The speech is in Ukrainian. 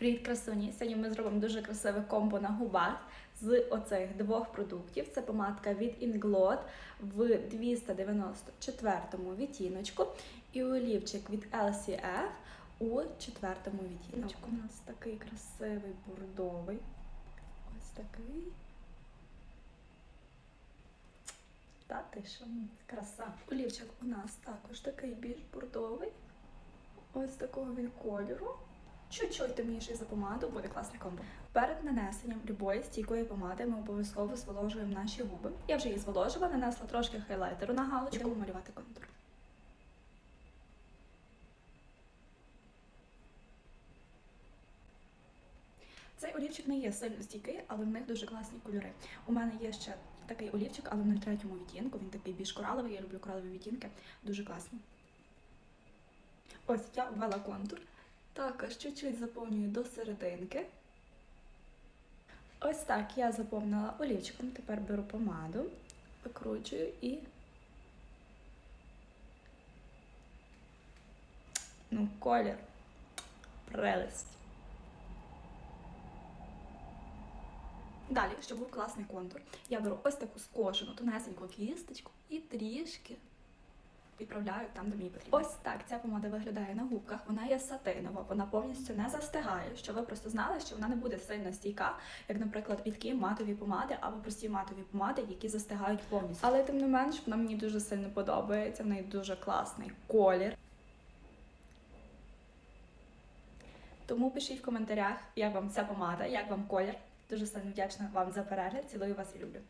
Привіт, красуні! Сьогодні ми зробимо дуже красиве комбо на губах з оцих двох продуктів. Це помадка від Inglot в 294 відтіночку і олівчик від LCF у четвертому відтіночку. У нас такий красивий бордовий. Ось такий. Та ти що, краса. Олівчик у нас також такий більш бордовий. Ось такого він кольору. Чуть-чуть темніший за помаду, буде класне комбо. Перед нанесенням любої стійкої помади ми обов'язково зволожуємо наші губи. Я вже їх зволожила, нанесла трошки хайлайтеру на галочку. Будемо малювати контур. Цей олівчик не є сильно стійкий, але в них дуже класні кольори. У мене є ще такий олівчик, але в 03 відтінку. Він такий більш кораловий. Я люблю коралові відтінки. Дуже класний. Ось я ввела контур. Також чуть-чуть заповнюю до серединки. Ось так я заповнила олівчиком. Тепер беру помаду, викручую і. Ну, колір. Прелесть. Далі, щоб був класний контур, я беру ось таку скошену, тонесеньку кісточку і трішки відправляю там, де мені потрібно. Ось так ця помада виглядає на губках. Вона є сатинова, вона повністю не застигає, що ви просто знали, що вона не буде сильно стійка, як, наприклад, рідкі матові помади або прості матові помади, які застигають повністю. Але тим не менш, вона мені дуже сильно подобається. В неї дуже класний колір. Тому пишіть в коментарях, як вам ця помада, як вам колір. Дуже сильно вдячна вам за перегляд. Цілую вас і люблю.